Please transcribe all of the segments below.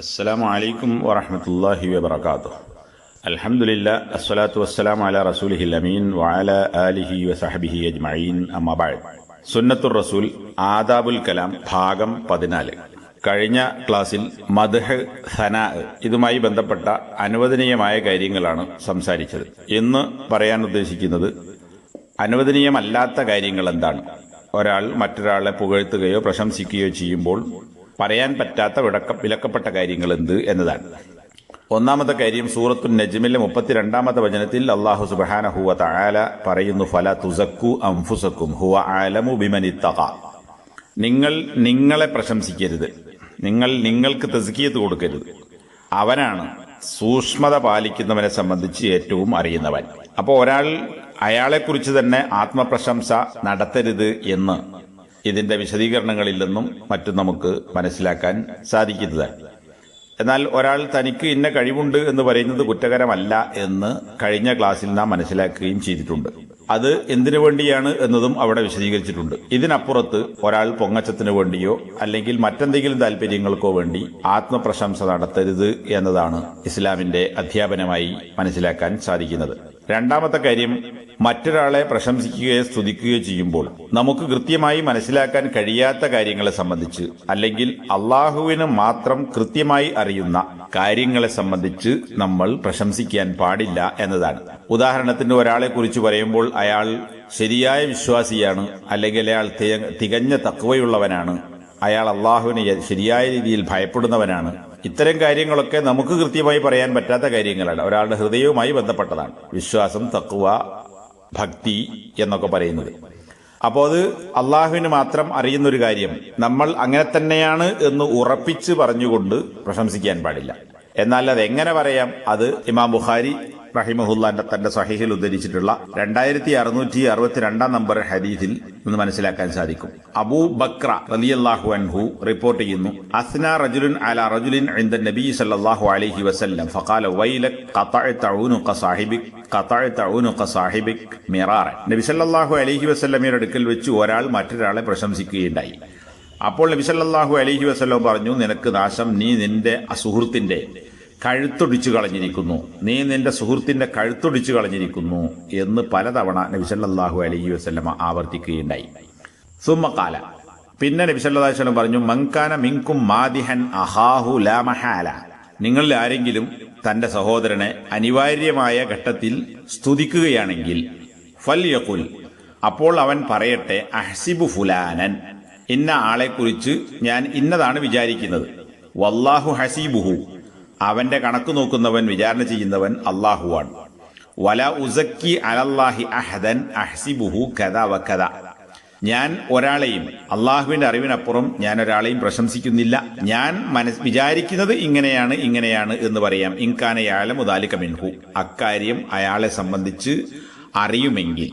അസ്സലാമു അലൈക്കും വറഹമത്തല്ലാഹി വബർക്കാത്തു അൽഹമുല്ല അസ്സലാത്തു വസ്സലാം അല റസൂലിഹി അമീൻ വഅല ആലിഹി വസഹബിഹി അജ്മഈൻ. അമ്മബാഴ് സുന്നത്തുർ റസൂൽ ആദാബുൽ കലാം ഭാഗം പതിനാല്. കഴിഞ്ഞ ക്ലാസ്സിൽ മദ്ഹ് സനാ ഇതുമായി ബന്ധപ്പെട്ട അനുവദനീയമായ കാര്യങ്ങളാണ് സംസാരിച്ചത്. ഇന്ന് പറയാൻ ഉദ്ദേശിക്കുന്നത് അനുവദനീയമല്ലാത്ത കാര്യങ്ങൾ എന്താണ് ഒരാൾ മറ്റൊരാളെ പുകഴ്ത്തുകയോ പ്രശംസിക്കുകയോ ചെയ്യുമ്പോൾ പറയാൻ പറ്റാത്ത വിടക്ക വിലക്കപ്പെട്ട കാര്യങ്ങൾ എന്ത് എന്നതാണ്. ഒന്നാമത്തെ കാര്യം സൂറത്തു നജ്മിലെ മുപ്പത്തിരണ്ടാമത്തെ വചനത്തിൽ അള്ളാഹു സുബാനഹുവ തആല പറയുന്നു ഫല തുസക്കു അംഫുസക്കും ഹുവ ആലമു ബിമനിത്തക നിങ്ങൾ നിങ്ങളെ പ്രശംസിക്കരുത്. നിങ്ങൾ നിങ്ങൾക്ക് തെസുക്കിയത് കൊടുക്കരുത്. അവനാണ് സൂക്ഷ്മത പാലിക്കുന്നവനെ സംബന്ധിച്ച് ഏറ്റവും അറിയുന്നവൻ. അപ്പോൾ ഒരാൾ അയാളെക്കുറിച്ച് തന്നെ ആത്മപ്രശംസ നടത്തരുത് എന്ന് ഇതിന്റെ വിശദീകരണങ്ങളിൽ നിന്നും മറ്റും നമുക്ക് മനസ്സിലാക്കാൻ സാധിക്കുന്നതാണ്. എന്നാൽ ഒരാൾ തനിക്ക് ഇന്ന കഴിവുണ്ട് എന്ന് പറയുന്നത് കുറ്റകരമല്ല എന്ന് കഴിഞ്ഞ ക്ലാസ്സിൽ നാം മനസ്സിലാക്കുകയും ചെയ്തിട്ടുണ്ട്. അത് എന്തിനു വേണ്ടിയാണ് എന്നതും അവിടെ വിശദീകരിച്ചിട്ടുണ്ട്. ഇതിനപ്പുറത്ത് ഒരാൾ പൊങ്ങച്ചത്തിന് വേണ്ടിയോ അല്ലെങ്കിൽ മറ്റെന്തെങ്കിലും താല്പര്യങ്ങൾക്കോ വേണ്ടി ആത്മപ്രശംസ നടത്തരുത് എന്നതാണ് ഇസ്ലാമിന്റെ അധ്യാപനമായി മനസ്സിലാക്കാൻ സാധിക്കുന്നത്. രണ്ടാമത്തെ കാര്യം മറ്റൊരാളെ പ്രശംസിക്കുകയോ സ്തുതിക്കുകയോ ചെയ്യുമ്പോൾ നമുക്ക് കൃത്യമായി മനസ്സിലാക്കാൻ കഴിയാത്ത കാര്യങ്ങളെ സംബന്ധിച്ച് അല്ലെങ്കിൽ അള്ളാഹുവിന് മാത്രം കൃത്യമായി അറിയുന്ന കാര്യങ്ങളെ സംബന്ധിച്ച് നമ്മൾ പ്രശംസിക്കാൻ പാടില്ല എന്നതാണ്. ഉദാഹരണത്തിന് ഒരാളെ കുറിച്ച് പറയുമ്പോൾ അയാൾ ശരിയായ വിശ്വാസിയാണ് അല്ലെങ്കിൽ അയാൾ തിക- തികഞ്ഞ തക്കവയുള്ളവനാണ് അയാൾ അള്ളാഹുവിനെ ശരിയായ രീതിയിൽ ഭയപ്പെടുന്നവനാണ്. ഇത്തരം കാര്യങ്ങളൊക്കെ നമുക്ക് കൃത്യമായി പറയാൻ പറ്റാത്ത കാര്യങ്ങളാണ്. ഒരാളുടെ ഹൃദയവുമായി ബന്ധപ്പെട്ടതാണ്. വിശ്വാസം തക്കുവ ഭക്തി എന്നൊക്കെ പറയുന്നത്. അപ്പോൾ അത് അള്ളാഹുവിന് മാത്രം അറിയുന്ന ഒരു കാര്യം. നമ്മൾ അങ്ങനെ തന്നെയാണ് എന്ന് ഉറപ്പിച്ച് പറഞ്ഞുകൊണ്ട് പ്രശംസിക്കാൻ പാടില്ല. എന്നാൽ അത് എങ്ങനെ പറയാം? അത് ഇമാം ബുഖാരി റഹിമഹുല്ലാന്റെ തന്റെ സഹിഹിൽ ഉദ്ധരിച്ചിട്ടുള്ള രണ്ടായിരത്തി അറുന്നൂറ്റി അറുപത്തിരണ്ടാം നമ്പർ ഹദീസിൽ നിന്ന് മനസ്സിലാക്കാൻ സാധിക്കും. അബൂ ബക്ര റലിയല്ലാഹു അൻഹു റിപ്പോർട്ട് ചെയ്യുന്നു അസ്ന റജുലിൻ അല റജുലിൻ ഇന്ദ നബി സല്ലല്ലാഹു അലൈഹി വസല്ലം ഫഖാല വൈലക് ഖതഅത ഊനുഖ സാഹിബിക് ഖതഅത സാഹിബിക് മിറാറ. നബി സല്ലല്ലാഹു അലൈഹി വസല്ലമയുടെ അടുക്കൽ വെച്ച് ഒരാൾ മറ്റൊരാളെ പ്രശംസിക്കുകയുണ്ടായി. അപ്പോൾ നബി സല്ലല്ലാഹു അലൈഹി വസല്ലം പറഞ്ഞു നിനക്ക് നാശം നീ നിന്റെ അസുഹൃത്തിന്റെ കഴുത്തൊടിച്ചു കളഞ്ഞിരിക്കുന്നു. നീ നിന്റെ സുഹൃത്തിന്റെ കഴുത്തൊടിച്ചു കളഞ്ഞിരിക്കുന്നു എന്ന് പലതവണ നബിസല്ലാഹു അലൈഹി വസല്ലമ ആവർത്തിക്കുകയുണ്ടായി. സുമ്മക്കാല പിന്നെ നബി സല്ലല്ലാഹു അലൈഹി വസല്ലം പറഞ്ഞു മങ്കാന മിങ്കും മാദിഹൻ അഹാഹു ലാമഹാല നിങ്ങളിൽ ആരെങ്കിലും തന്റെ സഹോദരനെ അനിവാര്യമായ ഘട്ടത്തിൽ സ്തുതിക്കുകയാണെങ്കിൽ ഫൽ യഖുൽ അപ്പോൾ അവൻ പറയട്ടെ അഹ്സിബു ഫുലാനൻ. ഇന്ന ആളെക്കുറിച്ച് ഞാൻ ഇന്നതാണ് വിചാരിക്കുന്നത്. വല്ലാഹു ഹസീബുഹു. അവന്റെ കണക്ക് നോക്കുന്നവൻ വിചാരണ ചെയ്യുന്നവൻ അള്ളാഹുവാണ് വല ഉസക്കി അലല്ലാഹി അഹദൻ അഹ്സിബുഹു കഥ വക്കഥ ഞാൻ ഒരാളെയും അള്ളാഹുവിന്റെ അറിവിനപ്പുറം ഞാൻ ഒരാളെയും പ്രശംസിക്കുന്നില്ല. ഞാൻ മനസ് വിചാരിക്കുന്നത് ഇങ്ങനെയാണ് ഇങ്ങനെയാണ് എന്ന് പറയാം. ഇൻകാനയാളെ മുതാലിക്ക മിൻഹു. അക്കാര്യം അയാളെ സംബന്ധിച്ച് അറിയുമെങ്കിൽ.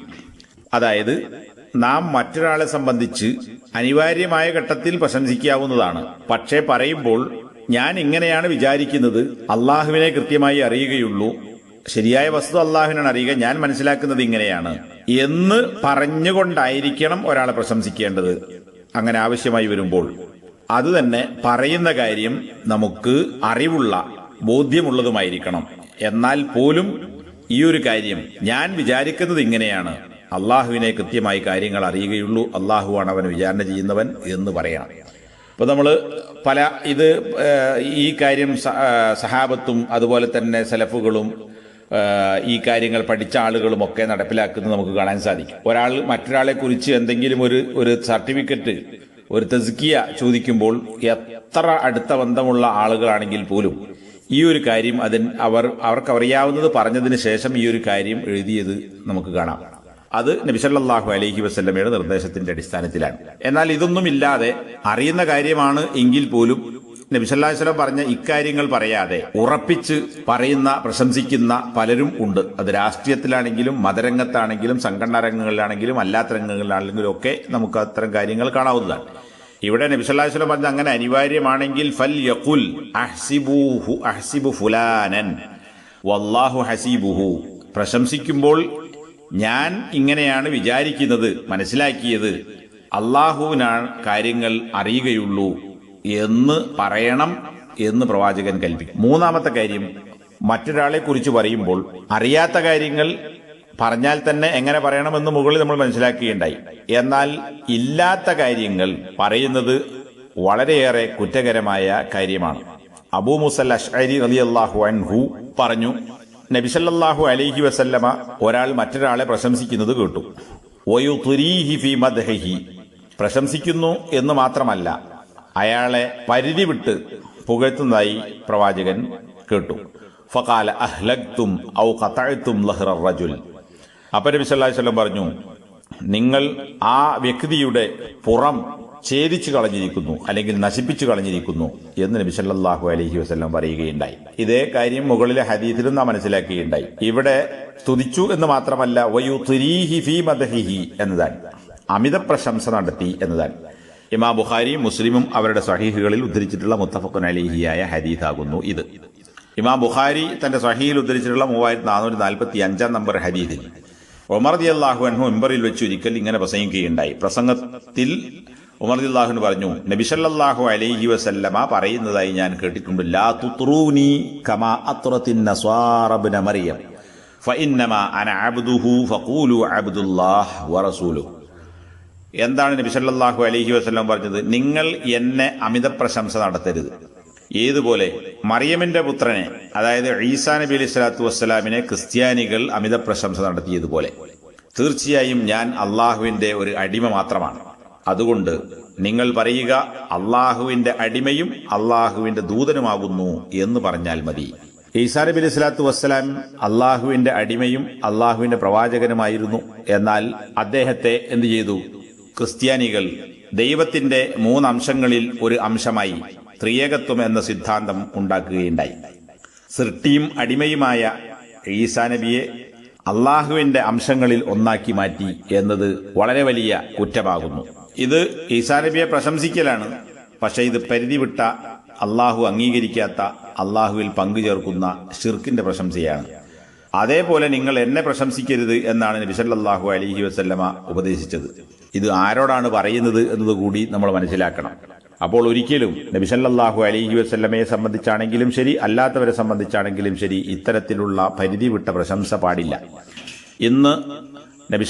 അതായത് നാം മറ്റൊരാളെ സംബന്ധിച്ച് അനിവാര്യമായ ഘട്ടത്തിൽ പ്രശംസിക്കാവുന്നതാണ്. പക്ഷേ പറയുമ്പോൾ ഞാൻ ഇങ്ങനെയാണ് വിചാരിക്കുന്നത്. അള്ളാഹുവിനെ കൃത്യമായി അറിയുകയുള്ളൂ. ശരിയായ വസ്തു അള്ളാഹുവിനാണ് അറിയുക. ഞാൻ മനസ്സിലാക്കുന്നത് ഇങ്ങനെയാണ്. എന്ന് പറഞ്ഞുകൊണ്ടായിരിക്കണം ഒരാളെ പ്രശംസിക്കേണ്ടത്. അങ്ങനെ ആവശ്യമായി വരുമ്പോൾ. അത് തന്നെ പറയുന്ന കാര്യം നമുക്ക് അറിവുള്ള ബോധ്യമുള്ളതുമായിരിക്കണം. എന്നാൽ പോലും ഈ ഒരു കാര്യം ഞാൻ വിചാരിക്കുന്നത് ഇങ്ങനെയാണ്. അള്ളാഹുവിനെ കൃത്യമായി കാര്യങ്ങൾ അറിയുകയുള്ളൂ. അള്ളാഹുവാണ് അവൻ വിചാരണ ചെയ്യുന്നവൻ എന്ന് പറയണം ഇപ്പൊ നമ്മൾ പല ഇത് ഈ കാര്യം സഹാബത്തും അതുപോലെ തന്നെ സലഫുകളും ഈ കാര്യങ്ങൾ പഠിച്ച ആളുകളും ഒക്കെ നടപ്പിലാക്കുന്നത് നമുക്ക് കാണാൻ സാധിക്കും. ഒരാൾ മറ്റൊരാളെ കുറിച്ച് എന്തെങ്കിലും ഒരു ഒരു സർട്ടിഫിക്കറ്റ് ഒരു തെസ്കിയ ചോദിക്കുമ്പോൾ എത്ര അടുത്ത ബന്ധമുള്ള ആളുകളാണെങ്കിൽ പോലും ഈ ഒരു കാര്യം അതിന് അവർ അവർക്ക് അറിയാവുന്നത് പറഞ്ഞതിന് ശേഷം ഈ ഒരു കാര്യം എഴുതിയത് നമുക്ക് കാണാം. അത് നബിസല്ലാഹു അലൈഹി വസ്ലമയുടെ നിർദ്ദേശത്തിന്റെ അടിസ്ഥാനത്തിലാണ്. എന്നാൽ ഇതൊന്നും ഇല്ലാതെ അറിയുന്ന കാര്യമാണ് എങ്കിൽ പോലും നബിസല്ലാസ്ലം പറഞ്ഞ ഇക്കാര്യങ്ങൾ പറയാതെ ഉറപ്പിച്ച് പറയുന്ന പ്രശംസിക്കുന്ന പലരും ഉണ്ട്. അത് രാഷ്ട്രീയത്തിലാണെങ്കിലും മതരംഗത്താണെങ്കിലും സംഘടനാ രംഗങ്ങളിലാണെങ്കിലും അല്ലാത്ത രംഗങ്ങളിലാണെങ്കിലും ഒക്കെ നമുക്ക് അത്തരം കാര്യങ്ങൾ കാണാവുന്നതാണ്. ഇവിടെ നബിസല്ലാസ്ലം പറഞ്ഞ അങ്ങനെ അനിവാര്യമാണെങ്കിൽ ഫൽ യഖുൽ അഹ്സിബൂഹു അഹ്സിബു ഫുലാനൻ വല്ലാഹു ഹസീബുഹു. പ്രശംസിക്കുമ്പോൾ ഞാൻ ഇങ്ങനെയാണ് വിചാരിക്കുന്നത് മനസ്സിലാക്കിയത്. അള്ളാഹുവിനാണ് കാര്യങ്ങൾ അറിയുകയുള്ളൂ എന്ന് പറയണം എന്ന് പ്രവാചകൻ കൽപ്പിക്കും. മൂന്നാമത്തെ കാര്യം മറ്റൊരാളെ കുറിച്ച് പറയുമ്പോൾ അറിയാത്ത കാര്യങ്ങൾ പറഞ്ഞാൽ തന്നെ എങ്ങനെ പറയണമെന്ന് മുകളിൽ നമ്മൾ മനസ്സിലാക്കുകയുണ്ടായി. എന്നാൽ ഇല്ലാത്ത കാര്യങ്ങൾ പറയുന്നത് വളരെയേറെ കുറ്റകരമായ കാര്യമാണ്. അബൂ മുസൽ അഷ്അരി റളിയല്ലാഹു അൻഹു പറഞ്ഞു നബിസല്ലാഹു അലൈഹി വസല്ലമ ഒരാൾ മറ്റൊരാളെ പ്രശംസിക്കുന്നത് കേട്ടു. ഫി പ്രശംസിക്കുന്നു എന്ന് മാത്രമല്ല അയാളെ പരിധി വിട്ട് പുകഴ്ത്തുന്നതായി പ്രവാചകൻ കേട്ടു. ഫകാല അഹ്ലക്തും ഔ കത്തും ലഹ്റ റജുൽ. അപ്പൊ നബി സല്ലല്ലാഹു അലൈഹി വസല്ലം പറഞ്ഞു നിങ്ങൾ ആ വ്യക്തിയുടെ പുറം ഛേദിച്ചു കളഞ്ഞിരിക്കുന്നു അല്ലെങ്കിൽ നശിപ്പിച്ചു കളഞ്ഞിരിക്കുന്നു എന്ന് നബി സല്ലല്ലാഹു അലൈഹി വസല്ലം പറയുകയുണ്ടായി. ഇതേ കാര്യം മുകളിലെ ഹദീസിലും നാം മനസ്സിലാക്കുകയുണ്ടായി. ഇവിടെ സ്തുതിച്ചു എന്ന് മാത്രമല്ല എന്നതാണ്. അമിത പ്രശംസ നടത്തി എന്നതാണ്. ഇമാ ബുഖാരിയും മുസ്ലിമും അവരുടെ സഹീഹുകളിൽ ഉദ്ധരിച്ചിട്ടുള്ള മുത്തഫഖുൻ അലിഹിയായ ഹദീസാകുന്നു ഇത്. ഇമാം ബുഖാരി തന്റെ സഹീൽ ഉദ്ധരിച്ചിട്ടുള്ള മൂവായിരത്തി നാനൂറ്റി നാൽപ്പത്തി അഞ്ചാം നമ്പർ ഹദീദിൽ ഒമർ ദിയല്ലാഹു അൻഹു മെമ്പറിൽ വെച്ച് ഒരിക്കൽ ഇങ്ങനെ പ്രസംഗിക്കുകയുണ്ടായി. പ്രസംഗത്തിൽ ഉമർ ദി അള്ളാഹുന് പറഞ്ഞു നബിസല്ലാഹു അലൈഹി വസല്ലമ പറയുന്നതായി ഞാൻ കേട്ടിട്ടുണ്ട്. ലാ കമാ മറിയം. അന അബ്ദുഹു ഫഖൂലു അബ്ദുല്ലാഹ് വറസൂലു എന്താണ് നബിസല്ലാഹു അലൈഹി വസ്ലം പറഞ്ഞത്? നിങ്ങൾ എന്നെ അമിത പ്രശംസ നടത്തരുത്. ഏതുപോലെ മറിയമിന്റെ പുത്രനെ അതായത് ഈസാ നബി അലൈഹി സ്വലാത്തു വസ്സലാമിനെ ക്രിസ്ത്യാനികൾ അമിത പ്രശംസ നടത്തിയതുപോലെ. തീർച്ചയായും ഞാൻ അള്ളാഹുവിന്റെ ഒരു അടിമ മാത്രമാണ്. അതുകൊണ്ട് നിങ്ങൾ പറയുക അള്ളാഹുവിന്റെ അടിമയും അള്ളാഹുവിന്റെ ദൂതനുമാകുന്നു എന്ന് പറഞ്ഞാൽ മതി. ഈസാ നബി അലിസ്ലാത്തു വസ്സലാം അള്ളാഹുവിന്റെ അടിമയും അള്ളാഹുവിന്റെ പ്രവാചകനുമായിരുന്നു. എന്നാൽ അദ്ദേഹത്തെ എന്തു ചെയ്തു? ക്രിസ്ത്യാനികൾ ദൈവത്തിന്റെ മൂന്ന് അംശങ്ങളിൽ ഒരു അംശമായി ത്രിയേകത്വം എന്ന സിദ്ധാന്തം ഉണ്ടാക്കുകയുണ്ടായി. സൃഷ്ടിയും അടിമയുമായ ഈസാ നബിയെ അള്ളാഹുവിന്റെ അംശങ്ങളിൽ ഒന്നാക്കി മാറ്റി എന്നത് വളരെ വലിയ കുറ്റമാകുന്നു. ഇത് ഈസാ നബിയെ പ്രശംസിക്കലാണ്. പക്ഷെ ഇത് പരിധി വിട്ട അള്ളാഹു അംഗീകരിക്കാത്ത അള്ളാഹുവിൽ പങ്കുചേർക്കുന്ന ഷിർക്കിന്റെ പ്രശംസയാണ്. അതേപോലെ നിങ്ങൾ എന്നെ പ്രശംസിക്കരുത് എന്നാണ് നബിസല്ലാഹു അലൈഹി വസല്ലമ ഉപദേശിച്ചത്. ഇത് ആരോടാണ് പറയുന്നത് എന്നതുകൂടി നമ്മൾ മനസ്സിലാക്കണം. അപ്പോൾ ഒരിക്കലും നബിസല്ലാഹു വസ്ല്ലമയെ വസല്ലമയെ സംബന്ധിച്ചാണെങ്കിലും ശരി അല്ലാത്തവരെ സംബന്ധിച്ചാണെങ്കിലും ശരി ഇത്തരത്തിലുള്ള പരിധി വിട്ട പ്രശംസ പാടില്ല. ഇന്ന് നബി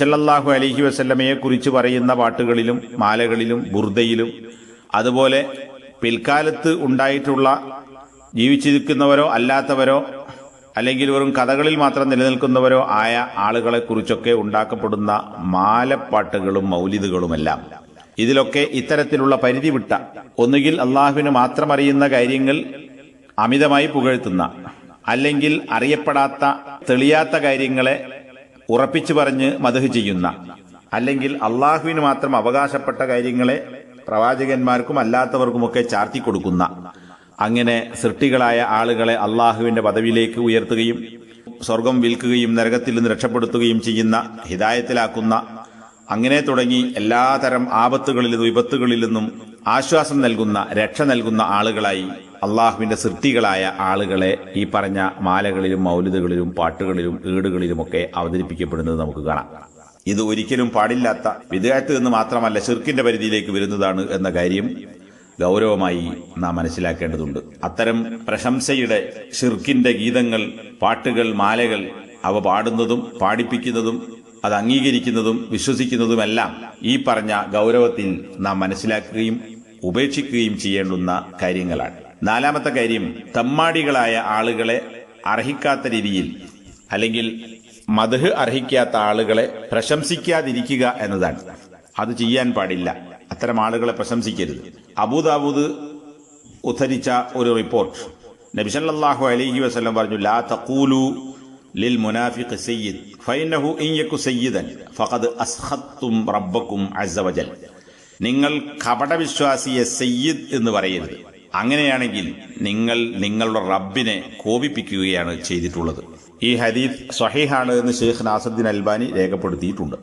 അലഹി വസ്ല്ലമയെ കുറിച്ച് പറയുന്ന പാട്ടുകളിലും മാലകളിലും ബുർദയിലും അതുപോലെ പിൽക്കാലത്ത് ഉണ്ടായിട്ടുള്ള ജീവിച്ചിരിക്കുന്നവരോ അല്ലാത്തവരോ അല്ലെങ്കിൽ വെറും കഥകളിൽ മാത്രം നിലനിൽക്കുന്നവരോ ആയ ആളുകളെ കുറിച്ചൊക്കെ ഉണ്ടാക്കപ്പെടുന്ന മാലപ്പാട്ടുകളും മൗലിദുകളുമെല്ലാം. ഇതിലൊക്കെ ഇത്തരത്തിലുള്ള പരിധി വിട്ട ഒന്നുകിൽ അള്ളാഹുവിന് മാത്രം അറിയുന്ന കാര്യങ്ങൾ അമിതമായി പുകഴ്ത്തുന്ന അല്ലെങ്കിൽ അറിയപ്പെടാത്ത തെളിയാത്ത കാര്യങ്ങളെ ഉറപ്പിച്ചു പറഞ്ഞ് മധു ചെയ്യുന്ന അല്ലെങ്കിൽ അള്ളാഹുവിന് മാത്രം അവകാശപ്പെട്ട കാര്യങ്ങളെ പ്രവാചകന്മാർക്കും അല്ലാത്തവർക്കുമൊക്കെ ചാർത്തി കൊടുക്കുന്ന അങ്ങനെ സൃഷ്ടികളായ ആളുകളെ അള്ളാഹുവിന്റെ പദവിയിലേക്ക് ഉയർത്തുകയും സ്വർഗം വിൽക്കുകയും നരകത്തിൽ നിന്ന് രക്ഷപ്പെടുത്തുകയും ചെയ്യുന്ന ഹിതായത്തിലാക്കുന്ന അങ്ങനെ തുടങ്ങി എല്ലാതരം ആപത്തുകളിൽ നിന്നും വിപത്തുകളിൽ നിന്നും ആശ്വാസം നൽകുന്ന രക്ഷ നൽകുന്ന ആളുകളായി അള്ളാഹുവിന്റെ സൃഷ്ടികളായ ആളുകളെ ഈ പറഞ്ഞ മാലകളിലും മൗലിദുകളിലും പാട്ടുകളിലും ഈടുകളിലുമൊക്കെ അവതരിപ്പിക്കപ്പെടുന്നത് നമുക്ക് കാണാം. ഇത് ഒരിക്കലും പാടില്ലാത്ത വിദേഹത്ത് നിന്ന് മാത്രമല്ല ഷിർക്കിന്റെ പരിധിയിലേക്ക് വരുന്നതാണ് എന്ന കാര്യം ഗൗരവമായി നാം മനസ്സിലാക്കേണ്ടതുണ്ട്. അത്തരം പ്രശംസയുടെ ഷിർക്കിന്റെ ഗീതങ്ങൾ പാട്ടുകൾ മാലകൾ അവ പാടുന്നതും പാടിപ്പിക്കുന്നതും അത് അംഗീകരിക്കുന്നതും വിശ്വസിക്കുന്നതുമെല്ലാം ഈ പറഞ്ഞ ഗൗരവത്തിൽ നാം മനസ്സിലാക്കുകയും ഉപേക്ഷിക്കുകയും ചെയ്യേണ്ടുന്ന കാര്യങ്ങളാണ്. നാലാമത്തെ കാര്യം തമ്മാടികളായ ആളുകളെ അർഹിക്കാത്ത രീതിയിൽ അല്ലെങ്കിൽ മധു അർഹിക്കാത്ത ആളുകളെ പ്രശംസിക്കാതിരിക്കുക എന്നതാണ്. അത് ചെയ്യാൻ പാടില്ല. അത്തരം ആളുകളെ പ്രശംസിക്കരുത്. അബൂദാബൂദ് ഉദ്ധരിച്ച ഒരു റിപ്പോർട്ട്. നബിസല്ലാഹു അലൈഹി വസ്ലം പറഞ്ഞു ലാ തഖൂലു ലിൽ മുനാഫിഖ് സയ്യിദ് ഫൈനഹു ഇൻ യകു സയ്യിദൻ ഫഖദ് അസ്ഹത്തും റബ്ബക്കും അസവജൽ വജൽ. നിങ്ങൾ കപടവിശ്വാസിയെ സയ്യിദ് എന്ന് പറയരുത്. അങ്ങനെയാണെങ്കിൽ നിങ്ങൾ നിങ്ങളുടെ റബ്ബിനെ കോപിപ്പിക്കുകയാണ് ചെയ്തിട്ടുള്ളത്. ഈ ഹദീഫ് സഹീഹാണ് എന്ന് ഷെയ്ഖ് നാസദ്ദീൻ അൽബാനി രേഖപ്പെടുത്തിയിട്ടുണ്ട്.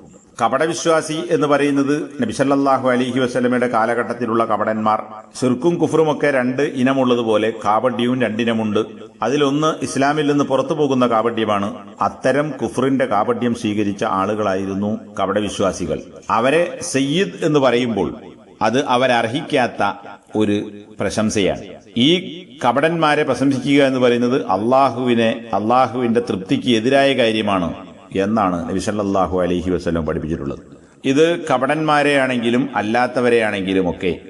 കപടവിശ്വാസി എന്ന് പറയുന്നത് നബിസല്ലാഹു അലഹി വസ്ലമയുടെ കാലഘട്ടത്തിലുള്ള കപടന്മാർ. ഷിർക്കും കുഫറുമൊക്കെ രണ്ട് ഇനമുള്ളതുപോലെ കാപഡ്യവും രണ്ടിനമുണ്ട് അതിലൊന്ന് ഇസ്ലാമിൽ നിന്ന് പുറത്തു പോകുന്ന കാപഡ്യമാണ് അത്തരം കുഫറിന്റെ കാപഡ്യം സ്വീകരിച്ച ആളുകളായിരുന്നു കപടവിശ്വാസികൾ. അവരെ സയ്യിദ് എന്ന് പറയുമ്പോൾ അത് അവരർഹിക്കാത്ത ഒരു പ്രശംസയാണ്. ഈ കപടന്മാരെ പ്രശംസിക്കുക എന്ന് പറയുന്നത് അള്ളാഹുവിനെ അള്ളാഹുവിന്റെ തൃപ്തിക്ക് എതിരായ കാര്യമാണ് എന്നാണ് നബിസല്ലാഹു അലഹി വസ്ലം പഠിപ്പിച്ചിട്ടുള്ളത്. ഇത് കപടന്മാരെ ആണെങ്കിലും അല്ലാത്തവരെ ആണെങ്കിലും ഒക്കെ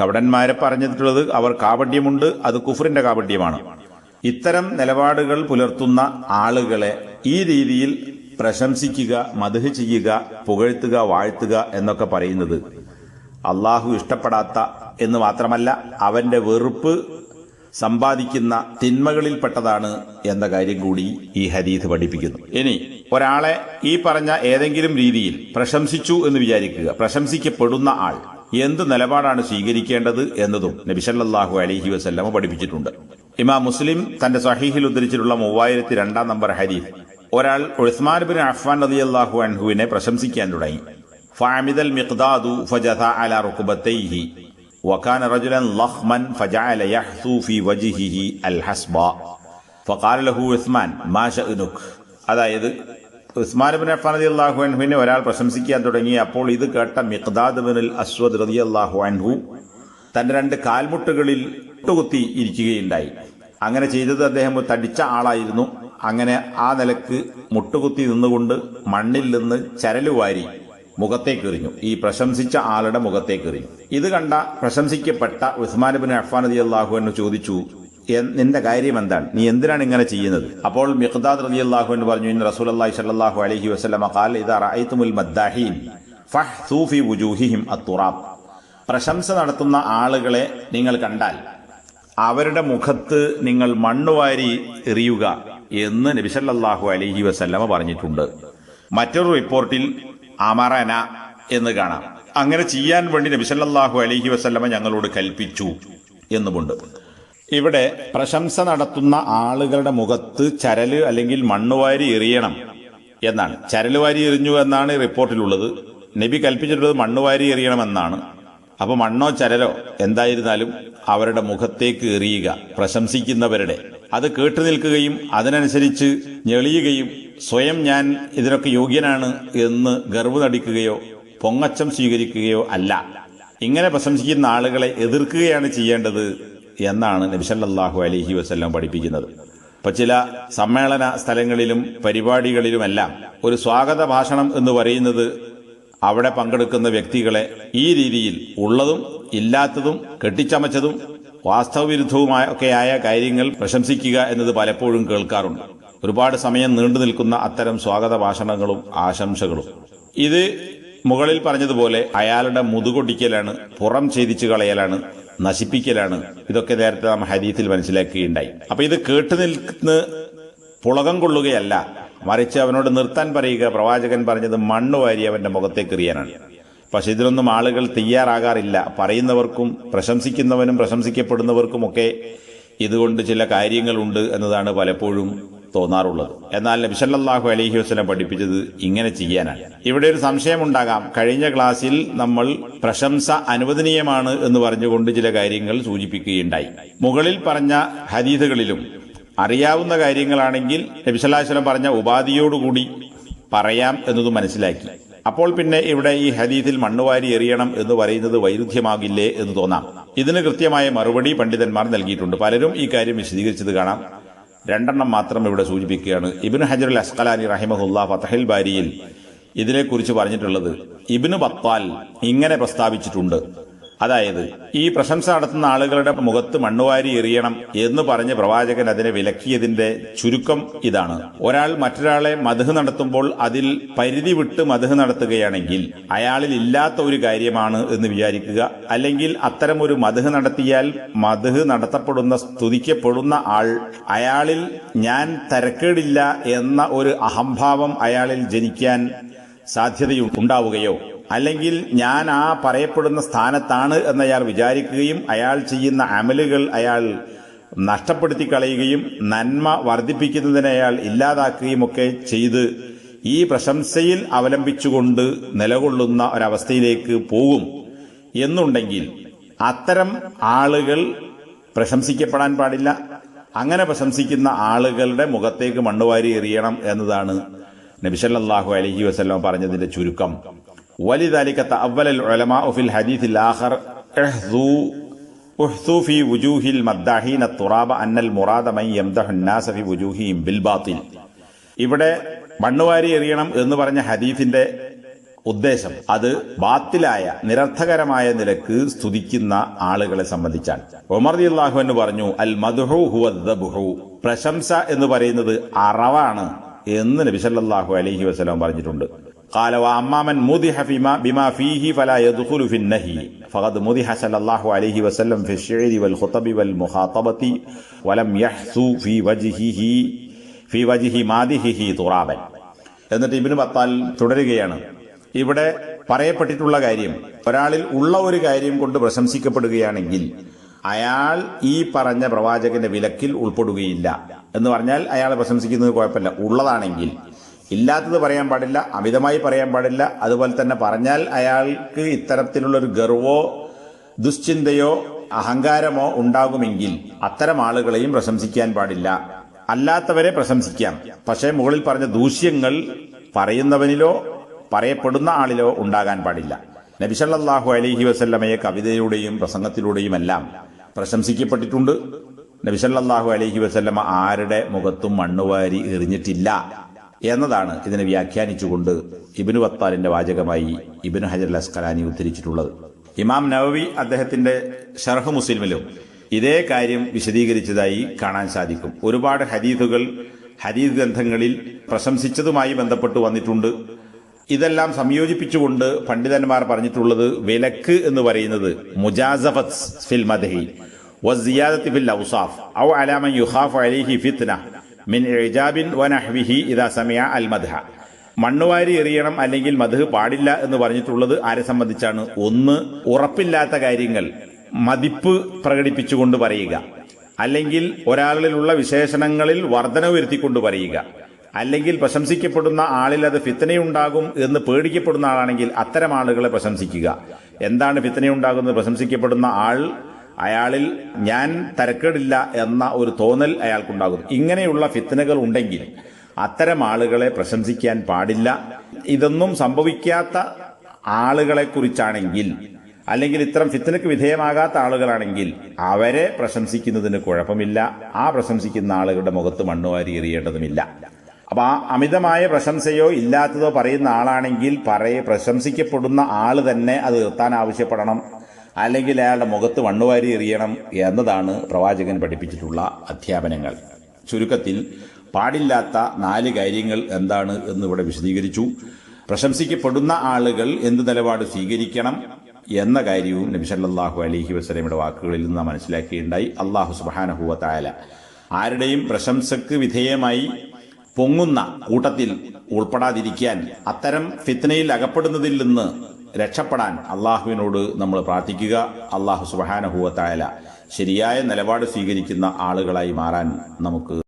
കപടന്മാരെ പറഞ്ഞിട്ടുള്ളത് അവർ കാപട്യമുണ്ട് അത് കുഫറിന്റെ കാപട്യമാണ്. ഇത്തരം നിലപാടുകൾ പുലർത്തുന്ന ആളുകളെ ഈ രീതിയിൽ പ്രശംസിക്കുക മധു ചെയ്യുക പുകഴ്ത്തുക വാഴ്ത്തുക എന്നൊക്കെ പറയുന്നത് അള്ളാഹു ഇഷ്ടപ്പെടാത്ത എന്ന് മാത്രമല്ല അവന്റെ വെറുപ്പ് സമ്പാദിക്കുന്ന തിന്മകളിൽപ്പെട്ടതാണ് എന്ന കാര്യം കൂടി ഈ ഹരീത് പഠിപ്പിക്കുന്നു. ഇനി ഒരാളെ ഈ പറഞ്ഞ ഏതെങ്കിലും രീതിയിൽ പ്രശംസിച്ചു എന്ന് വിചാരിക്കുക പ്രശംസിക്കപ്പെടുന്ന ആൾ എന്ത് നിലപാടാണ് സ്വീകരിക്കേണ്ടത് എന്നതും നബിസല്ലാഹു അലഹി വസല്ലമ പഠിപ്പിച്ചിട്ടുണ്ട്. ഇമാം മുസ്ലിം തന്റെ സഹീഹിൽ ഉദ്ധരിച്ചിട്ടുള്ള മൂവായിരത്തി രണ്ടാം നമ്പർ ഹരീഫ് ഒരാൾ ഉസ്മാൻ ബിൻ അഫ്വാൻ റളിയല്ലാഹു അൻഹുവിനെ പ്രശംസിക്കാൻ തുടങ്ങി. ഫഅമിദൽ മിഖ്ദാദു ഫജഥ അല റുക്ബത്തൈഹി وكان رجلا ضخما فجعل يحثو في وجهه الحسباء فقال له عثمان ما شأنك അതായത് ഉസ്മാൻ ബിൻ അഫ്ഫാൻ റളിയല്ലാഹു അൻഹുവിനെ ഒരാൾ പ്രശംസിക്കാൻ തുടങ്ങി അപ്പോൾ ഇത് കേട്ട മിഖ്ദാദ് ബിൻ അസ്വദ് റളിയല്ലാഹു അൻഹു തന്റെ രണ്ട് കാൽമുട്ടുകളിൽ മുട്ടുകുത്തി ഇരിക്കുകയുണ്ടായി അങ്ങനെ ചെയ്തത് അദ്ദേഹം ഒരു തടിച്ച ആളായിരുന്നു അങ്ങനെ ആ നിലക്ക് മുട്ടുകുത്തി നിന്നുകൊണ്ട് മണ്ണിൽ നിന്ന് ചരലുവാരി മുഖത്തേക്ക് എറിഞ്ഞു ഈ പ്രശംസിച്ച ആളുടെ മുഖത്തേക്ക് എറിഞ്ഞു ഇത് കണ്ട പ്രശംസിക്കപ്പെട്ട ഉസ്മാൻ അഫ്ഫാൻ അലി അള്ളാഹു എന്ന് ചോദിച്ചു "എൻ- നിന്റെ കാര്യം എന്താണ്? നീ എന്തിനാണ് ഇങ്ങനെ ചെയ്യുന്നത്? അപ്പോൾ മിഖ്ദാദ് അലി അള്ളാഹു എന്ന് പറഞ്ഞു ഇന്ന് റസൂൽ അള്ളാഹി സല്ലാഹു അലഹി വസ്ലമ മദ്ദാഹീൻ വുജൂഹിഹിം പ്രശംസ നടത്തുന്ന ആളുകളെ നിങ്ങൾ കണ്ടാൽ അവരുടെ മുഖത്ത് നിങ്ങൾ മണ്ണുവാരി എറിയുക എന്ന് നബിസല്ലാഹു അലഹി വസല്ലമ പറഞ്ഞിട്ടുണ്ട്. മറ്റൊരു റിപ്പോർട്ടിൽ അമറന എന്ന് കാണാം. അങ്ങനെ ചെയ്യാൻ വേണ്ടി നബിസല്ലാഹു അലഹി വസ്ല്ലമ ഞങ്ങളോട് കൽപ്പിച്ചു എന്നുമുണ്ട്. ഇവിടെ പ്രശംസ നടത്തുന്ന ആളുകളുടെ മുഖത്ത് ചരൽ അല്ലെങ്കിൽ മണ്ണുവാരി എറിയണം എന്നാണ്. ചരൽ വാരി എറിഞ്ഞു എന്നാണ് റിപ്പോർട്ടിലുള്ളത്. നബി കൽപ്പിച്ചിട്ടുള്ളത് മണ്ണുവാരി എറിയണമെന്നാണ്. അപ്പോൾ മണ്ണോ ചരലോ എന്തായിരുന്നാലും അവരുടെ മുഖത്തേക്ക് എറിയുക പ്രശംസിക്കുന്നവരുടെ അത് കേട്ടു നിൽക്കുകയും അതിനനുസരിച്ച് ഞെളിയുകയും സ്വയം ഞാൻ ഇതിനൊക്കെ യോഗ്യനാണ് എന്ന് ഗർവ് നടിക്കുകയോ പൊങ്ങച്ചം സ്വീകരിക്കുകയോ അല്ല. ഇങ്ങനെ പ്രശംസിക്കുന്ന ആളുകളെ എതിർക്കുകയാണ് ചെയ്യേണ്ടത് എന്നാണ് നബിസല്ലാഹു അലഹി വസ്ല്ലാം പഠിപ്പിക്കുന്നത്. ഇപ്പൊ ചില സമ്മേളന സ്ഥലങ്ങളിലും പരിപാടികളിലുമെല്ലാം ഒരു സ്വാഗത ഭാഷണം എന്ന് പറയുന്നത് അവിടെ പങ്കെടുക്കുന്ന വ്യക്തികളെ ഈ രീതിയിൽ ഉള്ളതും ഇല്ലാത്തതും കെട്ടിച്ചമച്ചതും വാസ്തവവിരുദ്ധവുമായ ഒക്കെയായ കാര്യങ്ങൾ പ്രശംസിക്കുക എന്നത് പലപ്പോഴും കേൾക്കാറുണ്ട്. ഒരുപാട് സമയം നീണ്ടു നിൽക്കുന്ന അത്തരം സ്വാഗത ഭാഷണങ്ങളും ആശംസകളും. ഇത് മുകളിൽ പറഞ്ഞതുപോലെ അയാളുടെ മുതുകൊടിക്കലാണ് പുറം ഛേദിച്ചു കളയലാണ് നശിപ്പിക്കലാണ്. ഇതൊക്കെ നേരത്തെ നാം ഹരീത്തിൽ മനസ്സിലാക്കുകയുണ്ടായി. അപ്പൊ ഇത് കേട്ടു നിൽക്കുന്ന പുളകം കൊള്ളുകയല്ല. മറിച്ച് അവനോട് നിർത്താൻ പറയുക പ്രവാചകൻ പറഞ്ഞത് മണ്ണ് വാരി അവന്റെ മുഖത്തേക്ക് എറിയാനാണ്. പക്ഷെ ഇതിനൊന്നും ആളുകൾ തയ്യാറാകാറില്ല. പറയുന്നവർക്കും പ്രശംസിക്കുന്നവനും പ്രശംസിക്കപ്പെടുന്നവർക്കുമൊക്കെ ഇതുകൊണ്ട് ചില കാര്യങ്ങളുണ്ട് എന്നതാണ് പലപ്പോഴും തോന്നാറുള്ളത്. എന്നാൽ നബിസല്ലാഹു അലഹി വസ്ലം പഠിപ്പിച്ചത് ഇങ്ങനെ ചെയ്യാനാണ്. ഇവിടെ ഒരു സംശയമുണ്ടാകാം. കഴിഞ്ഞ ക്ലാസ്സിൽ നമ്മൾ പ്രശംസ അനുവദനീയമാണ് എന്ന് പറഞ്ഞുകൊണ്ട് ചില കാര്യങ്ങൾ സൂചിപ്പിക്കുകയുണ്ടായി. മുകളിൽ പറഞ്ഞ ഹരീതകളിലും അറിയാവുന്ന കാര്യങ്ങളാണെങ്കിൽ നബിസല്ലാസ്ലം പറഞ്ഞ ഉപാധിയോടുകൂടി പറയാം എന്നതും മനസ്സിലാക്കി. അപ്പോൾ പിന്നെ ഇവിടെ ഈ ഹദീസിൽ മണ്ണുവാരി എറിയണം എന്ന് പറയുന്നത് വൈരുദ്ധ്യമാകില്ലേ എന്ന് തോന്നാം. ഇതിന് കൃത്യമായ മറുപടി പണ്ഡിതന്മാർ നൽകിയിട്ടുണ്ട്. പലരും ഈ കാര്യം വിശദീകരിച്ചത് കാണാം. രണ്ടെണ്ണം മാത്രം ഇവിടെ സൂചിപ്പിക്കുകയാണ്. ഇബിന് ഹജറുൽ അസ്കലാനി റഹിമഹുല്ല ഫതഹിൽ ബാരിയിൽ ഇതിനെക്കുറിച്ച് പറഞ്ഞിട്ടുള്ളത് ഇബിന് ബത്താൽ ഇങ്ങനെ പ്രസ്താവിച്ചിട്ടുണ്ട്. അതായത് ഈ പ്രശംസ നടത്തുന്ന ആളുകളുടെ മുഖത്ത് മണ്ണുവാരി എറിയണം എന്ന് പറഞ്ഞ് പ്രവാചകൻ അതിനെ വിലക്കിയതിന്റെ ചുരുക്കം ഇതാണ്. ഒരാൾ മറ്റൊരാളെ മധു നടത്തുമ്പോൾ അതിൽ പരിധി വിട്ട് മധു നടത്തുകയാണെങ്കിൽ അയാളിൽ ഇല്ലാത്ത ഒരു കാര്യമാണ് എന്ന് വിചാരിക്കുക. അല്ലെങ്കിൽ അത്തരം ഒരു മധു നടത്തിയാൽ മധു നടത്തപ്പെടുന്ന സ്തുതിക്കപ്പെടുന്ന ആൾ അയാളിൽ ഞാൻ തരക്കേടില്ല എന്ന ഒരു അഹംഭാവം അയാളിൽ ജനിക്കാൻ സാധ്യതയുണ്ടാവുകയോ അല്ലെങ്കിൽ ഞാൻ ആ പറയപ്പെടുന്ന സ്ഥാനത്താണ് എന്ന് അയാൾ വിചാരിക്കുകയും അയാൾ ചെയ്യുന്ന അമലുകൾ അയാൾ നഷ്ടപ്പെടുത്തി കളയുകയും നന്മ വർദ്ധിപ്പിക്കുന്നതിനെ അയാൾ ഇല്ലാതാക്കുകയും ഒക്കെ ചെയ്ത് ഈ പ്രശംസയിൽ അവലംബിച്ചുകൊണ്ട് നിലകൊള്ളുന്ന ഒരവസ്ഥയിലേക്ക് പോകും. എന്നുണ്ടെങ്കിൽ അത്തരം ആളുകൾ പ്രശംസിക്കപ്പെടാൻ പാടില്ല. അങ്ങനെ പ്രശംസിക്കുന്ന ആളുകളുടെ മുഖത്തേക്ക് മണ്ണുവാരി എറിയണം എന്നതാണ് നബിസല്ലാഹു അലഹി വസ്ല്ലാം പറഞ്ഞതിന്റെ ചുരുക്കം. ولذلك تأول العلماء في الحديث الآخر احذوا احثوا في وجوه المداحين التراب أن المراد من يمدح الناس في وجوههم بالباطل ഇവിടെ മണ്ണുവാരി എറിയണം എന്ന് പറഞ്ഞ ഹദീഫിന്റെ ഉദ്ദേശം അത് ബാത്തിലായ നിരർത്ഥകരമായ നിലക്ക് സ്തുതിക്കുന്ന ആളുകളെ സംബന്ധിച്ചാണ് ഒമർ അള്ളാഹു എന്ന് പറഞ്ഞു അൽ മധുഹു ഹുവദ്ദബുഹു പ്രശംസ എന്ന് പറയുന്നത് അറവാണ് എന്ന് നബി സല്ലല്ലാഹു അലൈഹി വസല്ലം പറഞ്ഞിട്ടുണ്ട് قال واما من مدح فيما بما فيه فلا يدخل في النهي فقد مدح صلى الله عليه وسلم في الشعر والخطب والمخاطبه ولم يحثو في وجهه في وجه مادحه ترابا എന്നിട്ട് ഇബിന് ബത്താൽ തുടരുകയാണ് ഇവിടെ പറയപ്പെട്ടിട്ടുള്ള കാര്യം ഒരാളിൽ ഉള്ള ഒരു കാര്യം കൊണ്ട് പ്രശംസിക്കപ്പെടുകയാണെങ്കിൽ അയാൾ ഈ പറഞ്ഞ പ്രവാചകന്റെ വിലക്കിൽ ഉൾപ്പെടുകയില്ല എന്ന് പറഞ്ഞാൽ അയാളെ പ്രശംസിക്കുന്നത് കുഴപ്പമില്ല ഉള്ളതാണെങ്കിൽ ഇല്ലാത്തത് പറയാൻ പാടില്ല അമിതമായി പറയാൻ പാടില്ല. അതുപോലെ തന്നെ പറഞ്ഞാൽ അയാൾക്ക് ഇത്തരത്തിലുള്ളൊരു ഗർവോ ദുശ്ചിന്തയോ അഹങ്കാരമോ ഉണ്ടാകുമെങ്കിൽ അത്തരം ആളുകളെയും പ്രശംസിക്കാൻ പാടില്ല. അല്ലാത്തവരെ പ്രശംസിക്കാം. പക്ഷേ മുകളിൽ പറഞ്ഞ ദൂഷ്യങ്ങൾ പറയുന്നവനിലോ പറയപ്പെടുന്ന ആളിലോ ഉണ്ടാകാൻ പാടില്ല. നബിസല്ലാഹു അലഹി വസല്ലമയെ കവിതയിലൂടെയും പ്രസംഗത്തിലൂടെയുമെല്ലാം പ്രശംസിക്കപ്പെട്ടിട്ടുണ്ട്. നബിസല്ലാഹു അലഹി വസല്ലമ ആരുടെ മുഖത്തും മണ്ണുവാരി എറിഞ്ഞിട്ടില്ല. എന്നതാണ് ഇതിനെ വ്യാഖ്യാനിച്ചുകൊണ്ട് ഇബിനു വത്താലിന്റെ വാചകമായി ഇബിനു ഹജർ അസ്കലാനി ഉദ്ധരിച്ചിട്ടുള്ളത്. ഇമാം നവവി അദ്ദേഹത്തിന്റെ ഷർഹ് മുസ്ലിമിലും ഇതേ കാര്യം വിശദീകരിച്ചതായി കാണാൻ സാധിക്കും. ഒരുപാട് ഹദീസുകൾ ഹദീസ് ഗ്രന്ഥങ്ങളിൽ പ്രശംസിച്ചതുമായി ബന്ധപ്പെട്ട് വന്നിട്ടുണ്ട്. ഇതെല്ലാം സംയോജിപ്പിച്ചുകൊണ്ട് പണ്ഡിതന്മാർ പറഞ്ഞിട്ടുള്ളത് വിലക്ക് എന്ന് പറയുന്നത് മുജാസഫത്ത് ഫിൽ മദഹി വസ് ഫിൽ ഔസാഫ്. ഔ അലാമൻ യുഹാഫ് അലിഹി ഫിത്ന. മിൻ ഇജാബിൻ വനഹ്വിഹി ഇദാ സമയ അൽ മദ്ഹ. മണ്ണുവാരി എറിയണം അല്ലെങ്കിൽ മധു പാടില്ല എന്ന് പറഞ്ഞിട്ടുള്ളത് ആരെ സംബന്ധിച്ചാണ്? ഒന്ന് ഉറപ്പില്ലാത്ത കാര്യങ്ങൾ മതിപ്പ് പ്രകടിപ്പിച്ചുകൊണ്ട് പറയുക. അല്ലെങ്കിൽ ഒരാളിലുള്ള വിശേഷണങ്ങളിൽ വർധന വരുത്തിക്കൊണ്ട് പറയുക. അല്ലെങ്കിൽ പ്രശംസിക്കപ്പെടുന്ന ആളിൽ അത് ഫിത്തനയുണ്ടാകും എന്ന് പേടിക്കപ്പെടുന്ന ആളാണെങ്കിൽ അത്തരം ആളുകളെ പ്രശംസിക്കുക. എന്താണ് ഫിത്തനയുണ്ടാകുന്നത്? പ്രശംസിക്കപ്പെടുന്ന ആൾ അയാളിൽ ഞാൻ തരക്കേടില്ല എന്ന ഒരു തോന്നൽ അയാൾക്കുണ്ടാകുന്നു. ഇങ്ങനെയുള്ള ഫിത്തനകൾ ഉണ്ടെങ്കിൽ അത്തരം ആളുകളെ പ്രശംസിക്കാൻ പാടില്ല. ഇതൊന്നും സംഭവിക്കാത്ത ആളുകളെ കുറിച്ചാണെങ്കിൽ അല്ലെങ്കിൽ ഇത്തരം ഫിത്തനക്ക് വിധേയമാകാത്ത ആളുകളാണെങ്കിൽ അവരെ പ്രശംസിക്കുന്നതിന് കുഴപ്പമില്ല. ആ പ്രശംസിക്കുന്ന ആളുകളുടെ മുഖത്ത് മണ്ണുവാരി എറിയേണ്ടതുമില്ല. അപ്പൊ ആ അമിതമായ പ്രശംസയോ ഇല്ലാത്തതോ പറയുന്ന ആളാണെങ്കിൽ പറയെ പ്രശംസിക്കപ്പെടുന്ന ആൾ തന്നെ അത് നിർത്താൻ ആവശ്യപ്പെടണം. അല്ലെങ്കിൽ അയാളുടെ മുഖത്ത് മണ്ണുവാരി എറിയണം എന്നതാണ് പ്രവാചകൻ പഠിപ്പിച്ചിട്ടുള്ള അധ്യാപനങ്ങൾ. ചുരുക്കത്തിൽ പാടില്ലാത്ത നാല് കാര്യങ്ങൾ എന്താണ് എന്ന് ഇവിടെ വിശദീകരിച്ചു. പ്രശംസിക്കപ്പെടുന്ന ആളുകൾ എന്ത് നിലപാട് സ്വീകരിക്കണം എന്ന കാര്യവും നബി സല്ലല്ലാഹു അലൈഹി വസല്ലമയുടെ വാക്കുകളിൽ നിന്ന് മനസ്സിലാക്കിയുണ്ടായി അള്ളാഹു സുബ്ഹാനഹു വതആല ആരുടെയും പ്രശംസക്ക് വിധേയമായി പൊങ്ങുന്ന കൂട്ടത്തിൽ ഉൾപ്പെടാതിരിക്കാൻ അത്തരം ഫിത്നയിൽ അകപ്പെടുന്നതിൽ നിന്ന് രക്ഷപ്പെടാൻ അള്ളാഹുവിനോട് നമ്മൾ പ്രാർത്ഥിക്കുക. അള്ളാഹു സുബാനഹുവത്തായ ശരിയായ നിലപാട് സ്വീകരിക്കുന്ന ആളുകളായി മാറാൻ നമുക്ക്